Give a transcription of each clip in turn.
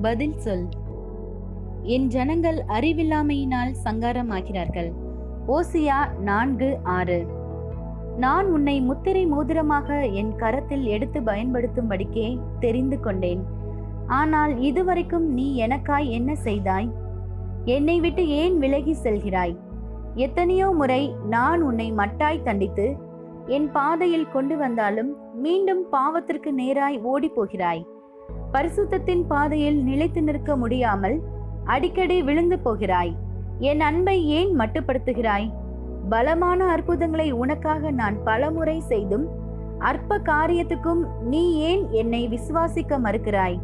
பதில் சொல். என் ஜனங்கள் அறிவில்லாமையினால் சங்காரமாகிறார்கள். ஓசியா நான்கு ஆறு. நான் உன்னை முத்திரை மோதிரமாக என் கரத்தில் எடுத்து பயன்படுத்தும்படிக்கே தெரிந்து கொண்டேன். ஆனால் இதுவரைக்கும் நீ எனக்காய் என்ன செய்தாய்? என்னை விட்டு ஏன் விலகி செல்கிறாய்? எத்தனையோ முறை நான் உன்னை மட்டாய் தண்டித்து என் பாதையில் கொண்டு வந்தாலும் மீண்டும் பாவத்திற்கு நேராய் ஓடி போகிறாய் பரிசுத்தத்தின் பாதையில் நிலைத்து நிற்க முடியாமல் அடிக்கடி விழுந்து போகிறாய். என் அன்பை ஏன் மட்டுப்படுத்துகிறாய்? பலமான அற்புதங்களை உனக்காக நான் பலமுறை செய்தும் அற்ப காரியத்துக்கும் நீ ஏன் என்னை விசுவாசிக்க மறுக்கிறாய்?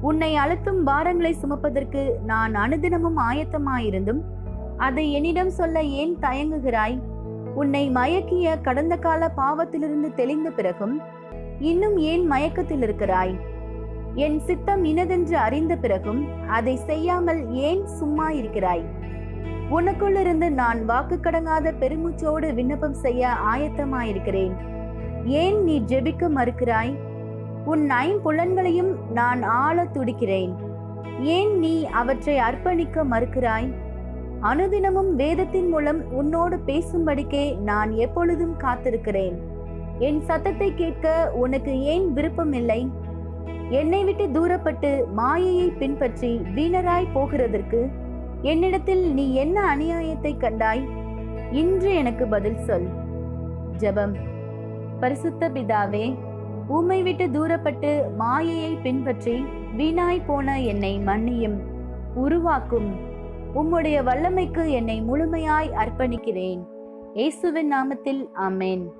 உன்னை அழுத்தும் பாரங்களை சுமப்பதற்கு நான் அனுதினமும் ஆயத்தமாயிருந்தும் அதை என்னிடம் சொல்ல ஏன் தயங்குகிறாய்? உன்னை மயக்கிய கடந்த கால பாவத்திலிருந்து தெளிந்த பிறகும் இன்னும் ஏன் மயக்கத்தில் இருக்கிறாய்? என் சித்தம் இனதென்று அறிந்த பிறகும் அதை செய்யாமல் ஏன் சும்மா இருக்கிறாய்? உனக்குள்ளிருந்து நான் வாக்கு கடங்காத பெருமூச்சோடு விண்ணப்பம் செய்ய ஆயத்தமாயிருக்கிறேன். ஏன் நீ ஜெபிக்க மறுக்கிறாய்? உன் ஐம்புலன்களையும் நான் ஆள துடிக்கிறேன். ஏன் நீ அவற்றை அர்ப்பணிக்க மறுக்கிறாய்? அனுதினமும் வேதத்தின் மூலம் உன்னோடு பேசும்படிக்கே நான் எப்பொழுதும் காத்திருக்கிறேன். என் சத்தத்தை கேட்க உனக்கு ஏன் விருப்பம் இல்லை என்னை விட்டு தூரப்பட்டு மாயையை பின்பற்றி வீணராய் போகிறதற்கு என்னிடத்தில் நீ என்ன அநியாயத்தை கண்டாய்? இன்று எனக்கு பதில் சொல். ஜெபம். பரிசுத்த பிதாவே உம்மை விட்டு தூரப்பட்டு மாயையை பின்பற்றி வீணாய் போன என்னை மன்னியும் உருவாக்கும். உம்முடைய வல்லமைக்கு என்னை முழுமையாய் அர்ப்பணிக்கிறேன். இயேசுவின் நாமத்தில் ஆமென்.